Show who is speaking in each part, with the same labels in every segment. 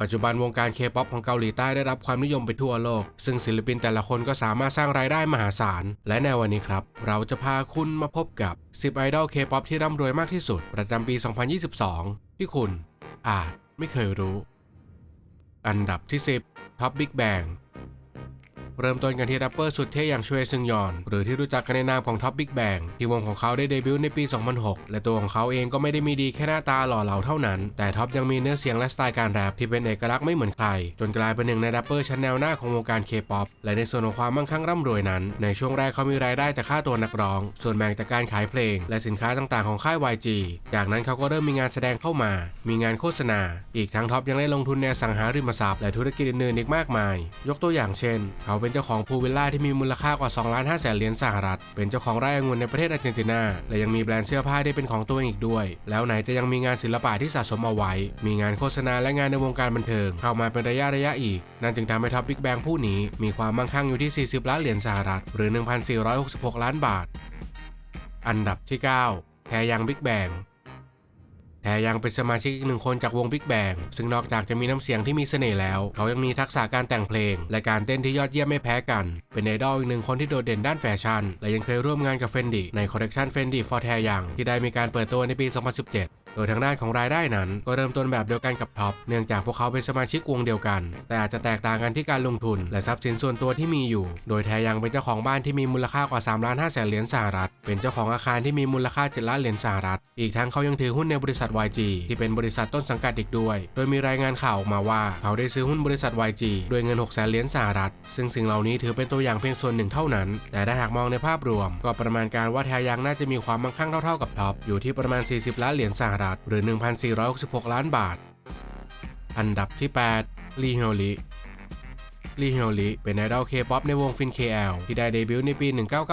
Speaker 1: ปัจจุบันวงการเคป๊อปของเกาหลีใต้ได้รับความนิยมไปทั่วโลก ซึ่งศิลปินแต่ละคนก็สามารถสร้างรายได้มหาศาล และในวันนี้ครับ เราจะพาคุณมาพบกับ 10 ไอดอลเคป๊อปที่ร่ำรวยมากที่สุด ประจำปี 2022 ที่คุณอาจไม่เคยรู้ อันดับที่ 10ท็อปบิ๊กแบง เริ่มต้นกันที่แรปเปอร์สุดเท่อย่างชเวซึงยอน หรือที่รู้จักกันในนามของท็อปบิ๊กแบงที่วงของเขาได้เดบิวต์ในปี 2006 และตัวของเขาเองก็ไม่ได้มีดีแค่หน้าตาหล่อเหลาเท่านั้น แต่ท็อปยังมีเนื้อเสียงและสไตล์การแรปที่เป็นเอกลักษณ์ไม่เหมือนใคร จนกลายเป็นหนึ่งในแรปเปอร์ชั้นแนวหน้าของวงการเคป๊อปและในส่วนของความมั่งคั่งร่ำรวยนั้น ในช่วงแรกเขามีรายได้จากค่าตัวนักร้อง ส่วนแบ่งจากการขายเพลง และสินค้าต่างๆของค่าย YG จากนั้นเขาก็เริ่มมีงานแสดงเข้ามา มีงานโฆษณา อีกทั้งท็อปยังได้ลงทุนในสังหาริมทรัพย์และธุรกิจอื่นๆอีกมากมาย ยกตัวอย่างเช่น เขาเป็นเจ้าของพูวิลล่าที่มีมูลค่ากว่า2ล้าน5แสนเหรียญสหรัฐ เป็นเจ้าของไร่องุ่นในประเทศอาร์เจนตินา และยังมีแบรนด์เสื้อผ้าได้เป็นของตัวเองอีกด้วย แล้วไหนจะยังมีงานศิลปะที่สะสมเอาไว้ มีงานโฆษณาและงานในวงการบันเทิง เข้ามาเป็นระยะระยะอีก นั่นจึงทำให้ท็อปบิ๊กแบงผู้นี้มีความมั่งคั่งอยู่ที่ 40 ล้านเหรียญสหรัฐ หรือ 1,466 ล้านบาท อันดับที่ 9แทยังบิ๊กแบง ยังเป็นสมาชิกอีกหนึ่งคนจากวง Big Bang ซึ่งนอกจากจะมีน้ำเสียงที่มีเสน่ห์แล้ว เขายังมีทักษะการแต่งเพลง และการเต้นที่ยอดเยี่ยมไม่แพ้กัน เป็นไอดอลอีกหนึ่งคนที่โดดเด่นด้านแฟชั่น และยังเคยร่วมงานกับเฟนดี้ในคอลเลกชันเฟนดี้ฟอร์แทยังที่ได้มีการเปิดตัวในปี 2017 โดยทางด้านของรายได้นั้น ก็เริ่มต้นแบบเดียวกันกับท็อป เนื่องจากพวกเขาเป็นสมาชิกวงเดียวกัน แต่อาจจะแตกต่างกันที่การลงทุน และทรัพย์สินส่วนตัวที่มีอยู่ โดยแทยังเป็นเจ้าของบ้านที่มีมูลค่ากว่า3ล้าน5แสนเหรียญสหรัฐ เป็นเจ้าของอาคารที่มีมูลค่า7ล้านเหรียญสหรัฐ อีกทั้งเขายังถือหุ้นในบริษัท YG ที่เป็นบริษัทต้นสังกัดอีกด้วย โดยมีรายงานข่าวออกมาว่า เขาได้ซื้อหุ้นบริษัท YG ด้วยเงิน6แสนเหรียญสหรัฐ ซึ่งสิ่งเหล่านี้ถือเป็นตัวอย่างเพียงส่วนหนึ่งเท่านั้น แต่ถ้าหากมองในภาพรวม ก็ประมาณการว่าแทยังน่าจะมีความมั่งคั่งเท่าๆกับท็อปอยู่ที่ประมาณ 40 ล้านเหรียญสหรัฐัฐหรือ 1,466 ล้านบาท อันดับที่ 8 ลีเฮลิ ลีเฮลลิเป็นไอดอลเคป๊อปในวงฟิน KL ที่ได้เดบิวต์ในปี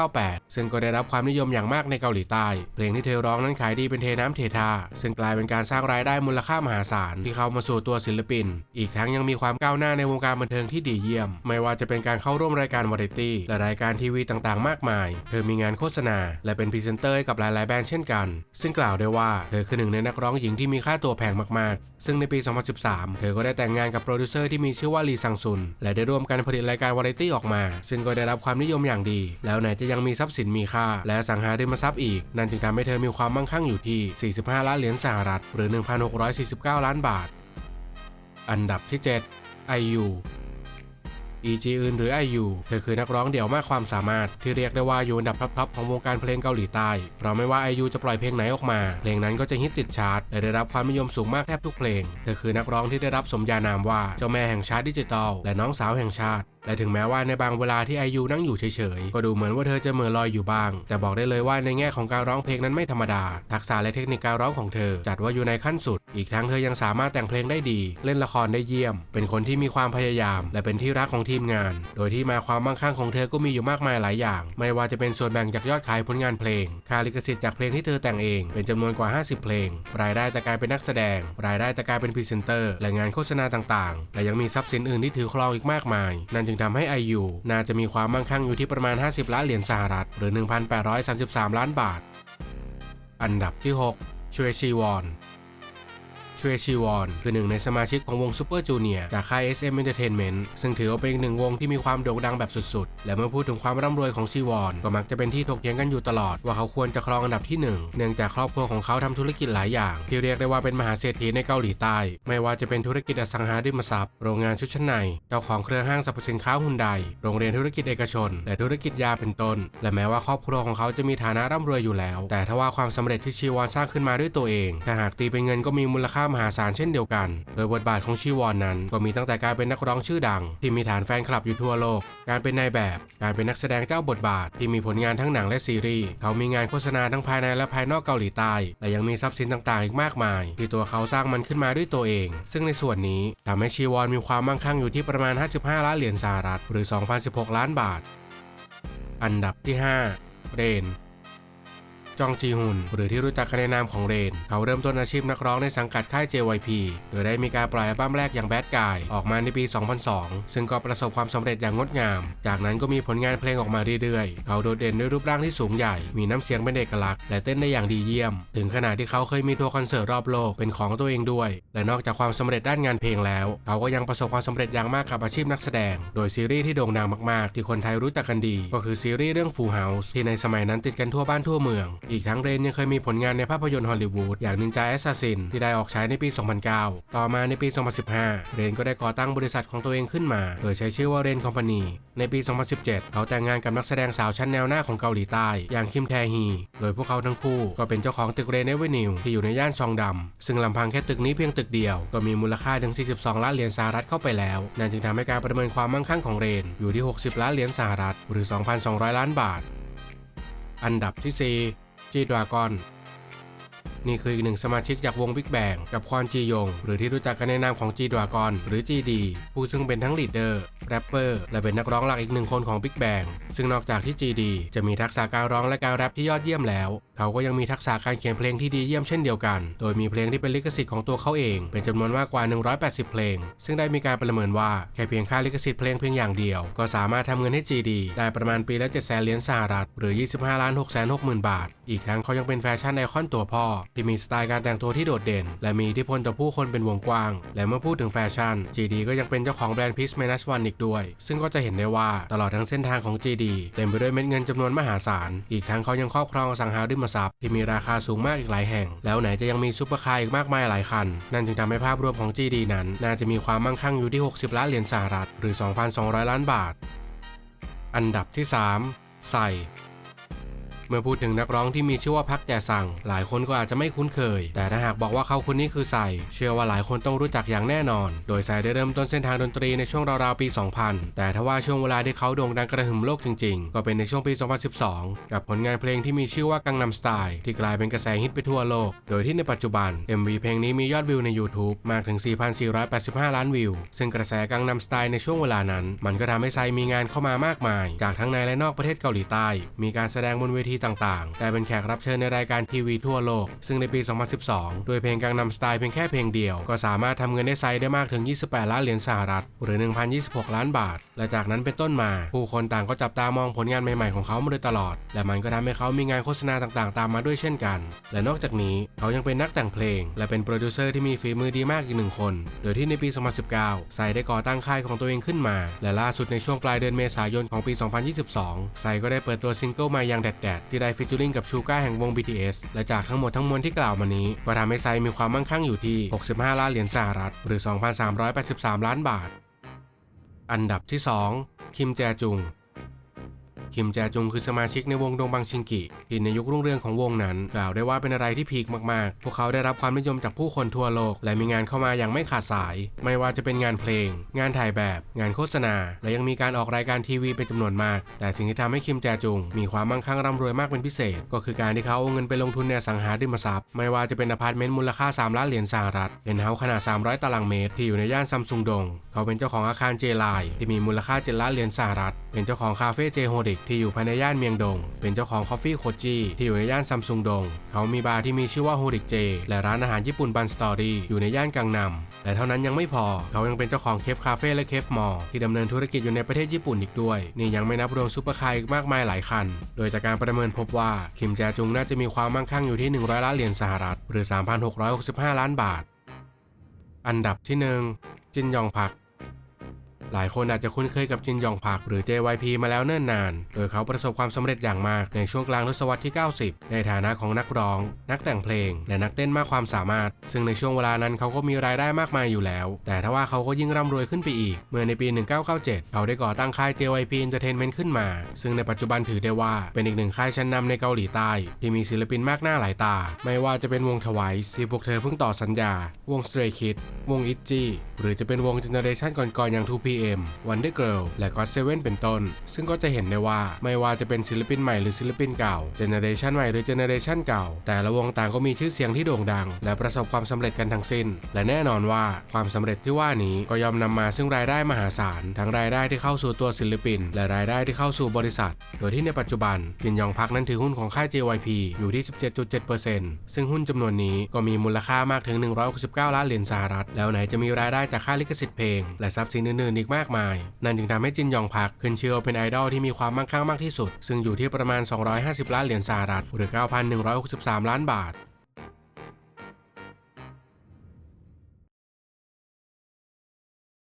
Speaker 1: 1998 ซึ่งก็ได้รับความนิยมอย่างมากในเกาหลีใต้ เพลงที่เธอร้องนั้นขายดีเป็นเทน้ำเทท่าซึ่งกลายเป็นการสร้างรายได้มูลค่ามหาศาลที่เข้ามาสู่ตัวศิลปิน อีกทั้งยังมีความก้าวหน้าในวงการบันเทิงที่ดีเยี่ยม ไม่ว่าจะเป็นการเข้าร่วมรายการวาไรตี้และรายการทีวีต่างๆ มากมาย เธอมีงานโฆษณา และเป็นพรีเซนเตอร์ให้กับหลายๆแบรนด์เช่นกัน ซึ่งกล่าวได้ว่าเธอคือหนึ่งในนักร้องหญิงที่มีค่าตัวแพงมากๆ ซึ่งในปี 2013 เธอก็ได้แต่งงานกับโปรดิวเซอร์ที่มีชื่อว่าลีซังซุนและได้ร่วมกันผลิตรายการวาไรตี้ออกมา ซึ่งก็ได้รับความนิยมอย่างดี แล้วไหนจะยังมีทรัพย์สินมีค่า และสังหาริมทรัพย์อีก นั่นจึงทำให้เธอมีความมั่งคั่งอยู่ที่ 45 ล้านเหรียญสหรัฐ หรือ 1,649 ล้านบาท อันดับที่ 7 IU EG อื่นหรือ IU เธอคือนักร้องเดี่ยวมากความสามารถ ที่เรียกได้ว่าอยู่อันดับท็อปๆของวงการเพลงเกาหลีใต้ เพราะไม่ว่า IU จะปล่อยเพลงไหนออกมา เพลงนั้นก็จะฮิตติดชาร์ตและได้รับความนิยมสูงมากแทบทุกเพลง เธอคือนักร้องที่ได้รับสมญานามว่าเจ้าแม่แห่งชาติดิจิตอลและน้องสาวแห่งชาติและถึงแม้ว่าในบางเวลาที่ไอยูนั่งอยู่เฉยๆ ก็ดูเหมือนว่าเธอจะเหม่อลอยอยู่บ้าง แต่บอกได้เลยว่าในแง่ของการร้องเพลงนั้นไม่ธรรมดา ทักษะและเทคนิคการร้องของเธอ จัดว่าอยู่ในขั้นสุด อีกทั้งเธอยังสามารถแต่งเพลงได้ดี เล่นละครได้เยี่ยม เป็นคนที่มีความพยายาม และเป็นที่รักของทีมงาน โดยที่มาความมั่งคั่งของเธอก็มีอยู่มากมายหลายอย่าง ไม่ว่าจะเป็นส่วนแบ่งจากยอดขายผลงานเพลง ค่าลิขสิทธิ์จากเพลงที่เธอแต่งเอง เป็นจำนวนกว่า 50 เพลง รายได้จากการเป็นนักแสดง รายได้จากการเป็นพรีเซนเตอร์ และงานโฆษณาต่างๆ และยังมีทรัพย์สินอื่นที่ถือครองอีกมากมาย นั่นจึงทำให้ไอยูน่าจะมีความมั่งคั่งอยู่ที่ประมาณ 50 ล้านเหรียญสหรัฐ หรือ 1,833 ล้านบาท อันดับที่ 6ชเวชีวอน ชเวชีวอนคือหนึ่งในสมาชิกของวงซูเปอร์จูเนียร์จากค่าย SM Entertainment ซึ่งถือว่าเป็นอีกหนึ่งวงที่มีความโด่งดังแบบสุดๆ และเมื่อพูดถึงความร่ำรวยของชีวอนก็มักจะเป็นที่ถกเถียงกันอยู่ตลอด ว่าเขาควรจะครองอันดับที่ 1 เนื่องจากครอบครัวของเขาทำธุรกิจหลายอย่าง ที่เรียกได้ว่าเป็นมหาเศรษฐีในเกาหลีใต้ ไม่ว่าจะเป็นธุรกิจอสังหาริมทรัพย์โรงงานชุดชั้นในเจ้าของเครือห้างสรรพสินค้าฮุนไดโรงเรียนธุรกิจเอกชน และธุรกิจยาเป็นต้น และแม้ว่าครอบครัวของเขาจะมีฐานะร่ำรวยอยู่แล้ว แต่ถ้าว่าความสำเร็จที่ชีวอนสร้างขึ้นมาด้วยตัวเองถ้าหากตีเป็นเงินก็มีมูลค่ามหาศาลเช่นเดียวกัน โดยบทบาทของชีวอนนั้น ก็มีตั้งแต่การเป็นนักร้องชื่อดัง ที่มีฐานแฟนคลับอยู่ทั่วโลก การเป็นนายแบบ การเป็นนักแสดงเจ้าบทบาท ที่มีผลงานทั้งหนังและซีรีส์ เขามีงานโฆษณาทั้งภายในและภายนอกเกาหลีใต้ และยังมีทรัพย์สินต่างๆ อีกมากมาย ที่ตัวเขาสร้างมันขึ้นมาด้วยตัวเอง ซึ่งในส่วนนี้ทำให้ชีวอนมีความมั่งคั่งอยู่ที่ประมาณ 55 ล้านเหรียญสหรัฐ หรือ 2,016 ล้านบาท อันดับที่ 5เรน จองจีฮุน หรือที่รู้จักกันในนามของเรน เขาเริ่มต้นอาชีพนักร้องในสังกัดค่าย JYP โดยได้มีการปล่อยอัลบั้มแรกอย่าง Bad Guy ออกมาในปี 2002 ซึ่งก็ประสบความสำเร็จอย่างงดงาม จากนั้นก็มีผลงานเพลงออกมาเรื่อยๆ เขาโดดเด่นด้วยรูปร่างที่สูงใหญ่ มีน้ำเสียงเป็นเอกลักษณ์ และเต้นได้อย่างดีเยี่ยม ถึงขนาดที่เขาเคยมีทัวร์คอนเสิร์ตรอบโลกเป็นของตัวเองด้วย และนอกจากความสำเร็จด้านงานเพลงแล้ว เขาก็ยังประสบความสำเร็จอย่างมากกับอาชีพนักแสดง โดยซีรีส์ที่โด่งดังมากๆ ที่คนไทยรู้จักกันดี ก็คือซีรีส์เรื่อง Full House ที่ในสมัยนั้นติดกันทั่วบ้านทั่วเมืองอีกทั้งเรนยังเคยมีผลงานในภาพยนตร์ฮอลลีวูดอย่างนินจาแอสซัสซินที่ได้ออกฉายในปี 2009 ต่อมาในปี 2015 เรนก็ได้ก่อตั้งบริษัทของตัวเองขึ้นมา โดยใช้ชื่อว่าเรนคอมพานีในปี 2017 เขาแต่งงานกับนักแสดงสาวชั้นแนวหน้าของเกาหลีใต้ อย่างคิมแทฮี โดยพวกเขาทั้งคู่ก็เป็นเจ้าของตึกเรนเอเวนิวที่อยู่ในย่านซองดำซึ่งลำพังแค่ตึกนี้เพียงตึกเดียว ก็มีมูลค่าถึง 42 ล้านเหรียญสหรัฐเข้าไปแล้ว นั่นจึงทำให้การประเมินความมั่งคั่งของเรนอยู่ที่ 60 ล้านเหรียญสหรัฐ หรือ 2,200 ล้านบาท อันดับที่4 G Dragon นี่คืออีกหนึ่งสมาชิกจากวง Big Bang กับควอนจียง หรือที่รู้จักกันในนามของ G Dragon หรือ GD ผู้ซึ่งเป็นทั้งลีดเดอร์แรปเปอร์และเป็นนักร้องหลักอีกหนึ่งคนของ Big Bang ซึ่งนอกจากที่ GD จะมีทักษะการร้องและการแรปที่ยอดเยี่ยมแล้ว เขาก็ยังมีทักษะการเขียนเพลงที่ดีเยี่ยมเช่นเดียวกัน โดยมีเพลงที่เป็นลิขสิทธิ์ของตัวเขาเอง เป็นจำนวนมากกว่า 180 เพลง ซึ่งได้มีการประเมินว่าแค่เพียงค่าลิขสิทธิ์เพลงเพียงอย่างเดียว ก็สามารถทำเงินให้ GD ได้ประมาณปีละ7แสนเหรียญสหรัฐหรือ 25ล้าน6แสน6หมื่นบาท อีกทั้งเขายังเป็นแฟชั่นไอคอนตัวพ่อที่มีสไตล์การแต่งตัวที่โดดเด่น และมีอิทธิพลต่อผู้คนเป็นวงกว้าง และเมื่อพูดถึงแฟชั่น GD ก็ยังเป็นเจ้าของแบรนด์ Peace Minus One อีกด้วย ซึ่งก็จะเห็นได้ว่าตลอดทั้งเส้นทางของ GD เต็มไปด้วยเม็ดเงินจำนวนมหาศาล อีกทั้งเขายังครอบครองอสังหาริมทรัพย์ที่มีราคาสูงมากอีกหลายแห่ง แล้วไหนจะยังมีซุปเปอร์คาร์อีกมากมายหลายคัน นั่นจึงทำให้ภาพรวมของ GD นั้น น่าจะมีความมั่งคั่งอยู่ที่ 60 ล้านเหรียญสหรัฐหรือ 2,200 ล้านบาท อันดับที่ 3 ใส่ เมื่อพูดถึงนักร้องที่มีชื่อว่าพักแจสั่ง หลายคนก็อาจจะไม่คุ้นเคย แต่ถ้าหากบอกว่าเขาคนนี้คือใส่เชื่อว่าหลายคนต้องรู้จักอย่างแน่นอน โดยใส่ได้เริ่มต้นเส้นทางดนตรีในช่วงราวๆปี 2000 แต่ถ้าว่าช่วงเวลาที่เขาโด่งดังกระหึ่มโลกจริงๆ ก็เป็นในช่วงปี 2012 กับผลงานเพลงที่มีชื่อว่ากังนำสไตล์ที่กลายเป็นกระแสฮิตไปทั่วโลก โดยที่ในปัจจุบัน MV เพลงนี้มียอดวิวใน YouTube มากถึง 4,485 ล้านวิว ซึ่งกระแสกังนำสไตล์ในช่วงเวลานั้น มันก็ทำให้ไซมีงานเข้ามามากมาย จากทั้งในและนอกประเทศเกาหลีใต้ มีการแสดงบนเวทีต่างๆ ได้เป็นแขกรับเชิญในรายการทีวีทั่วโลก ซึ่งในปี 2012 โดยเพลงกังนำสไตล์เพียงแค่เพลงเดียว ก็สามารถทำเงินได้ไซได้มากถึง 28 ล้านเหรียญสหรัฐ หรือ 1,026 ล้านบาท และจากนั้นเป็นต้นมา ผู้คนต่างก็จับตามองผลงานใหม่ๆของเขามาโดยตลอด และมันก็ทำให้เขามีงานโฆษณาต่างๆ ตามมาด้วยเช่นกัน และนอกจากนี้เขายังเป็นนักแต่งเพลง และเป็นโปรดิวเซอร์ที่มีฝีมือดีมากอีกหนึ่งคน โดยที่ในปี 2019 ไซได้ก่อตั้งค่ายของตัวเองขึ้นมา และล่าสุดในช่วงปลายเดือนเมษายนของปี 2022 ไซก็ได้เปิดตัวซิงเกิลมาอย่างแดดที่ได้ฟิชเจอริงกับชูก้าแห่งวง BTS และจากทั้งหมดทั้งมวลที่กล่าวมานี้ก็ทำให้ไซมีความมั่งคั่งอยู่ที่ 65 ล้านเหรียญสหรัฐ หรือ 2,383 ล้านบาท อันดับที่ 2 คิมแจจุง คิมแจจุงคือสมาชิกในวงดงบังชิงกิที่ในยุครุ่งเรืองของวงนั้น กล่าวได้ว่าเป็นอะไรที่พีคมากๆ พวกเขาได้รับความนิยมจากผู้คนทั่วโลก และมีงานเข้ามาอย่างไม่ขาดสาย ไม่ว่าจะเป็นงานเพลง งานถ่ายแบบ งานโฆษณา และยังมีการออกรายการทีวีเป็นจำนวนมาก แต่สิ่งที่ทำให้คิมแจจุง มีความมั่งคั่งร่ำรวยมากเป็นพิเศษ ก็คือการที่เขาเอาเงินไปลงทุนในสังหาริมทรัพย์ ไม่ว่าจะเป็นอพาร์ตเมนต์มูลค่า 3 ล้านเหรียญสหรัฐเป็นเฮาส์ขนาด 300 ตารางเมตรที่อยู่ในย่านซัมซุงดง เขาเป็นเจ้าของอาคารเจไลที่มีมูลค่า7ล้านเหรียญสหรัฐ เป็นเจ้าของคาเฟ่เจโฮดิกที่อยู่ภายในย่านเมียงดง เป็นเจ้าของคอฟฟี่โคจิที่อยู่ในย่านซัมซุงดง เขามีบาร์ที่มีชื่อว่าโฮดิกเจ และร้านอาหารญี่ปุ่นบันสตอรี่อยู่ในย่านกังนำและเท่านั้นยังไม่พอ เขายังเป็นเจ้าของเคฟคาเฟ่และเคฟมอลที่ดำเนินธุรกิจอยู่ในประเทศญี่ปุ่นอีกด้วย นี่ยังไม่นับรวมซูเปอร์คาร์อีกมากมายหลายคัน โดยจากการประเมินพบว่าคิมแจจุงน่าจะมีความมั่งคั่งอยู่ที่ 100 ล้านเหรียญสหรัฐ หรือ 3,665 ล้านบาท อันดับที่หนึ่งจินยองพัก หลายคนอาจจะคุ้นเคยกับจินยองพักหรือ JYP มาแล้วเนิ่นนาน โดยเขาประสบความสำเร็จอย่างมากในช่วงกลางทศวรรษที่ 90 ในฐานะของนักร้อง นักแต่งเพลง และนักเต้นมากความสามารถ ซึ่งในช่วงเวลานั้นเขาก็มีรายได้มากมายอยู่แล้ว แต่ทว่าเขาก็ยิ่งร่ำรวยขึ้นไปอีก เมื่อในปี 1997 เขาได้ก่อตั้งค่าย JYP Entertainment ขึ้นมา ซึ่งในปัจจุบันถือได้ว่าเป็นอีกหนึ่งค่ายชั้นนำในเกาหลีใต้ ที่มีศิลปินมากหน้าหลายตา ไม่ว่าจะเป็นวง Twice ที่พวกเธอเพิ่งต่อสัญญา วง Stray Kids วง ITZY หรือจะเป็นวงเจเนอเรชันก่อนๆอย่าง 2PM 2PM Wonder Girl และ God7 เป็นต้น ซึ่งก็จะเห็นได้ว่าไม่ว่าจะเป็นศิลปินใหม่หรือศิลปินเก่าเจเนเรชันใหม่หรือเจเนเรชันเก่า แต่ละวงต่างก็มีชื่อเสียงที่โด่งดัง และประสบความสำเร็จกันทั้งสิ้น และแน่นอนว่าความสำเร็จที่ว่านี้ก็ย่อมนำมาซึ่งรายได้มหาศาลทั้งรายได้ที่เข้าสู่ตัวศิลปิน และรายได้ที่เข้าสู่บริษัท โดยที่ในปัจจุบันจินยองพักนั้นถือหุ้นของค่าย JYP อยู่ที่ 17.7%ซึ่งหุ้นจำนวนนี้ก็มีมูลค่ามากถึง 169 ล้านเหรียญสหรัฐ แล้วไหนจะมีรายได้จากค่าลิขสิทธิ์เพลง และทรัพย์สินอื่นๆอีกมากมาย นั่นจึงทำให้จินยองพักขึ้นชื่อว่าเป็นไอดอลที่มีความมั่งคั่งมากที่สุด ซึ่งอยู่ที่ประมาณ 250 ล้านเหรียญสหรัฐหรือ 9,163 ล้านบาท